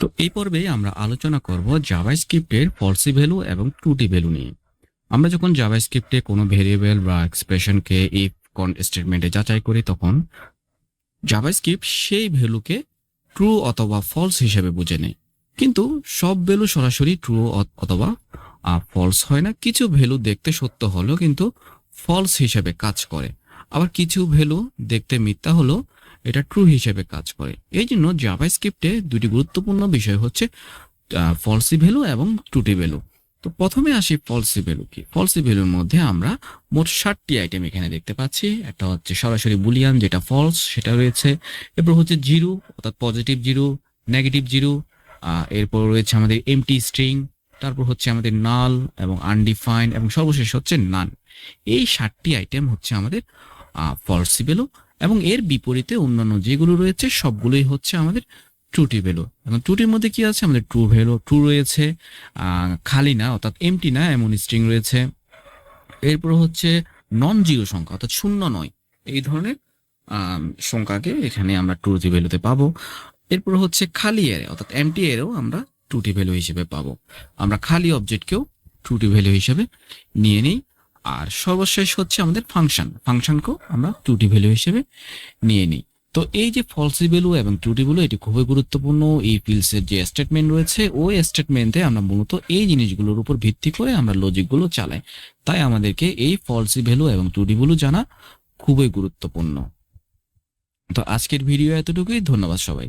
তো এই পর্বে আমরা আলোচনা করব জাভাস্ক্রিপ্টের ফলসি ভ্যালু এবং ট্রুটি ভ্যালু নিয়ে। আমরা যখন জাভাস্ক্রিপ্টে কোনো ভেরিয়েবল বা এক্সপ্রেশনকে ইফ কন স্টেটমেন্টে যাচাই করি, তখন জাভাস্ক্রিপ্ট সেই ভ্যালুকে ট্রু অথবা ফলস হিসেবে বুঝে নেয়। কিন্তু সব ভ্যালু সরাসরি ট্রু অথবা ফলস হয় না। কিছু ভ্যালু দেখতে সত্য হলেও কিন্তু ফলস হিসেবে কাজ করে। আবার কিছু ভ্যালু দেখতে মিথ্যা হলেও এটা ট্রু হিসেবে কাজ করে। এই জন্য জাভাস্ক্রিপ্টে দুটি গুরুত্বপূর্ণ বিষয় হচ্ছে ফলসি ভ্যালু এবং ট্রুটি ভ্যালু তো প্রথমে আসি ফলসি ভ্যালু কি? ফলসি ভ্যালুর মধ্যে আমরা মোট ষাটটি আইটেম এখানে দেখতে পাচ্ছি। একটা হচ্ছে সরাসরি বুলিয়ান যেটা ফলস সেটা রয়েছে। এরপর হচ্ছে জিরো অর্থাৎ পজিটিভ জিরো নেগেটিভ জিরো এরপর রয়েছে আমাদের এমটি স্ট্রিং তারপর হচ্ছে আমাদের নাল এবং আনডিফাইন্ড এবং সর্বশেষ হচ্ছে নান এই ষাটটি আইটেম হচ্ছে আমাদের ফলসি ভ্যালু এবং এর বিপরীতে অন্যান্য যেগুলো রয়েছে, সবগুলোই হচ্ছে আমাদের ট্রুটি ভ্যালু এবং ট্রুটির মধ্যে কি আছে? আমাদের ট্রু ভ্যালু ট্রু রয়েছে খালি না, অর্থাৎ এমটি না, এমন স্ট্রিং রয়েছে। এরপর হচ্ছে নন জিরো সংখ্যা, অর্থাৎ শূন্য নয়। এই ধরনের সংখ্যাকে এখানে আমরা ট্রুটি ভ্যালুতে পাবো। এরপর হচ্ছে খালি এর অর্থাৎ এমটি এরও আমরা ট্রুটি ভ্যালু হিসেবে পাবো। আমরা খালি অবজেক্টকেও ট্রুটি ভ্যালু হিসেবে নিয়ে নিই। আর সর্বশেষ হচ্ছে আমাদের ফাংশন ফাংশনকেও আমরা ট্রুটি ভ্যালু হিসেবে নিয়ে নিই। তো এই যে ফলসি ভ্যালু এবং ট্রুটি ভ্যালু এটি খুবই গুরুত্বপূর্ণ। এই ফিল্ডসের যে স্টেটমেন্ট রয়েছে, ওই স্টেটমেন্টে আমরা মূলত এই জিনিসগুলোর উপর ভিত্তি করে আমরা লজিকগুলো চালাই। তাই আমাদেরকে এই ফলসি ভ্যালু এবং ট্রুটি ভ্যালু জানা খুবই গুরুত্বপূর্ণ। তো আজকের ভিডিও এতটুকুই। ধন্যবাদ সবাই